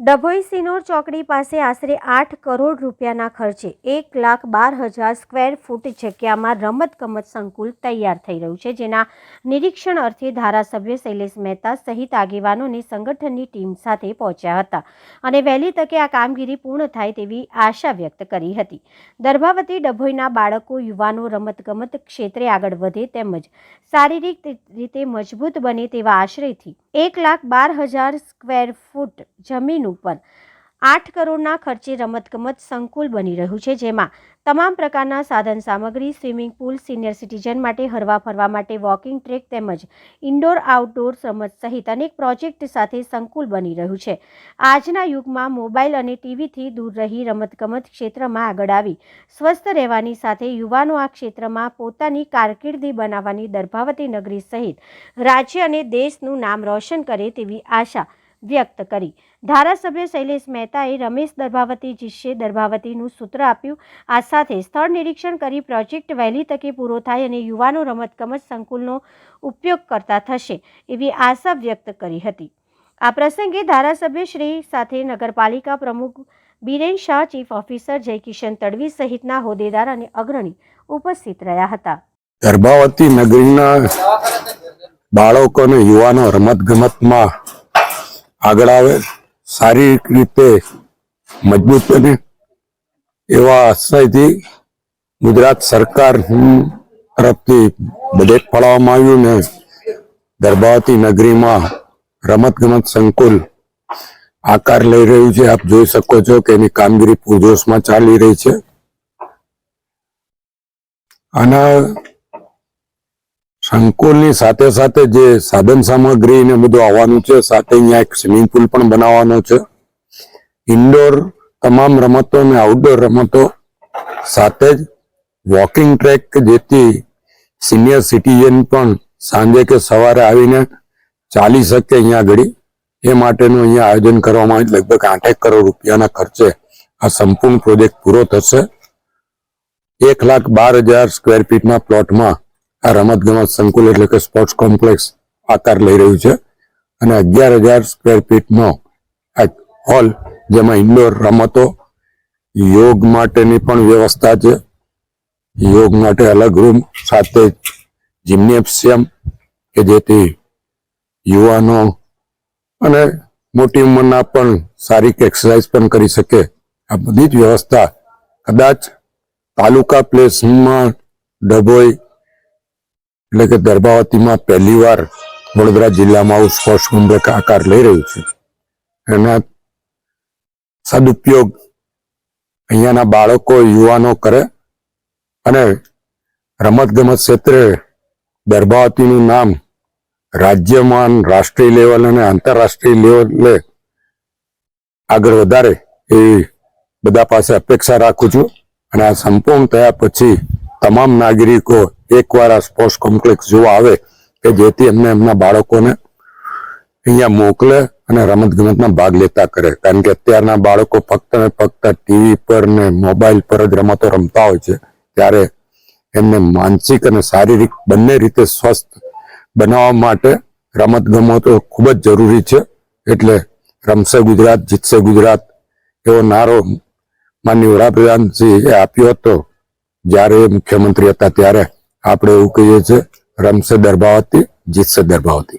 ડભોઈ સિનોર ચોકડી પાસે આશરે આઠ કરોડ રૂપિયાના ખર્ચે એક લાખ બાર હજાર સ્ક્વેર ફૂટ જગ્યામાં રમતગમત સંકુલ તૈયાર થઈ રહ્યું છે, જેના નિરીક્ષણ અર્થે ધારાસભ્ય શૈલેષ મહેતા સહિત આગેવાનોની સંગઠનની ટીમ સાથે પહોંચ્યા હતા અને વહેલી તકે આ કામગીરી પૂર્ણ થાય તેવી આશા વ્યક્ત કરી હતી. દર્ભાવતી ડભોઈના બાળકો, યુવાનો રમતગમત ક્ષેત્રે આગળ વધે તેમજ શારીરિક રીતે મજબૂત બને તેવા આશ્રયથી એક લાખ બાર હજાર સ્ક્વેર ફૂટ જમીન ઉપર. આઠ કરોડના ખર્ચે રમતગમત સંકુલ બની રહ્યું છે, જેમાં તમામ પ્રકારના સાધન સામગ્રી, સ્વિમિંગ પુલ, સિનિયર સિટીઝન માટે હરવા ફરવા માટે વોકિંગ ટ્રેક તેમજ ઇન્ડોર આઉટડોર રમત સહિત અનેક પ્રોજેક્ટ સાથે સંકુલ બની રહ્યું છે. આજના યુગમાં મોબાઈલ અને ટીવીથી દૂર રહી રમતગમત ક્ષેત્રમાં આગળ આવી, સ્વસ્થ રહેવાની સાથે યુવાનો આ ક્ષેત્રમાં પોતાની કારકિર્દી બનાવવાની દર્ભાવતી નગરી સહિત રાજ્ય અને દેશનું નામ રોશન કરે તેવી આશા વ્યક્ત કરી. ધારાસભ્ય શૈલેષ મહેતાએ રમેશ દર્ભાવતી જીશે દર્ભાવતીનું સૂત્ર આપ્યું. આ સાથે સ્થળ નિરીક્ષણ કરી પ્રોજેક્ટ વહેલી તકે પૂરો થાય અને યુવાનો રમતગમત સંકુલનો ઉપયોગ કરતા થશે એવી આશા વ્યક્ત કરી હતી. આ પ્રસંગે ધારાસભ્ય શ્રી સાથે નગરપાલિકા પ્રમુખ બિરેન શાહ, ચીફ ઓફિસર જયકિશન તડવી સહિતના હોદ્દેદાર અને અગ્રણી ઉપસ્થિત રહ્યા હતા. ગર્ભાવતી નગરીના બાળકો અને યુવાનો રમત આગળ આવે, શારીરિક રીતે મજબૂત બને એવા આશયથી ગુજરાત સરકાર તરફથી બજેટ ફાળવવામાં આવ્યું ને ગર્ભાવતી નગરીમાં રમત ગમત સંકુલ આકાર લઈ રહ્યું છે. આપ જોઈ શકો છો કે એની કામગીરી પૂરજોશમાં ચાલી રહી છે. આના સંકુલની સાથે સાથે જે સાધન સામગ્રી ને બધું આવવાનું છે, સાથે અહીંયા એક સ્વિમિંગ પુલ પણ બનાવવાનો છે. ઇન્ડોર તમામ રમતો અને આઉટડોર રમતો સાથે જ વોકિંગ ટ્રેક જેથી સિનિયર સિટીઝન પણ સાંજે કે સવારે આવીને ચાલી શકે અહીંયા આગળ. એ માટેનું અહીંયા આયોજન કરવામાં આવ્યું. લગભગ આઠેક કરોડ રૂપિયાના ખર્ચે આ સંપૂર્ણ પ્રોજેક્ટ પૂરો થશે. એક લાખ બાર હજાર સ્ક્વેર ફીટના પ્લોટમાં આ રમત ગમત સંકુલ એટલે કે સ્પોર્ટ્સ કોમ્પ્લેક્સ આકાર લઈ રહ્યું છે. અને અગિયાર હજાર સ્ક્વેર ફીટનો આ હોલ જેમાં ઇન્ડોર રમતો, યોગ માટેની પણ વ્યવસ્થા છે. યોગ માટે અલગ રૂમ સાથે જિમ્નેશિયમ કે જેથી યુવાનો અને મોટી ઉંમરના પણ શારીરિક એક્સરસાઇઝ પણ કરી શકે. આ બધી જ વ્યવસ્થા કદાચ તાલુકા પ્લેસમાં ડભોઈ એટલે કે દર્ભાવતીમાં પહેલીવાર વડોદરા જિલ્લામાં આવું કોમ્પ્લેક્સ આકાર લઈ રહ્યું છે. એના સદુપયોગ અહીંયાના બાળકો, યુવાનો કરે અને રમત ગમત ક્ષેત્રે દર્ભાવતીનું નામ રાજ્યમાં રાષ્ટ્રીય લેવલ અને આંતરરાષ્ટ્રીય લેવલે આગળ વધારે એવી બધા પાસે અપેક્ષા રાખું છું. અને આ સંપૂર્ણ થયા પછી તમામ નાગરિકો એકવાર આ સ્પોર્ટ્સ કોમ્પ્લેક્સ જોવા આવે કે જેથી એમને એમના બાળકોને અહીંયા મોકલે અને રમત ગમતમાં ભાગ લેતા કરે. કારણ કે અત્યારના બાળકો ફક્ત ને ફક્ત ટીવી પર ને મોબાઈલ પર જ રમતો રમતા હોય છે. ત્યારે એમને માનસિક અને શારીરિક બંને રીતે સ્વસ્થ બનાવવા માટે રમત ગમતો ખૂબ જ જરૂરી છે. એટલે રમશે ગુજરાત, જીતશે ગુજરાત એવો નારો માનની વડાપ્રધાન એ આપ્યો હતો જ્યારે મુખ્યમંત્રી હતા ત્યારે. આપણે એવું કહીએ છીએ રમશે દરભાવતી જીતશે દર્ભાવતી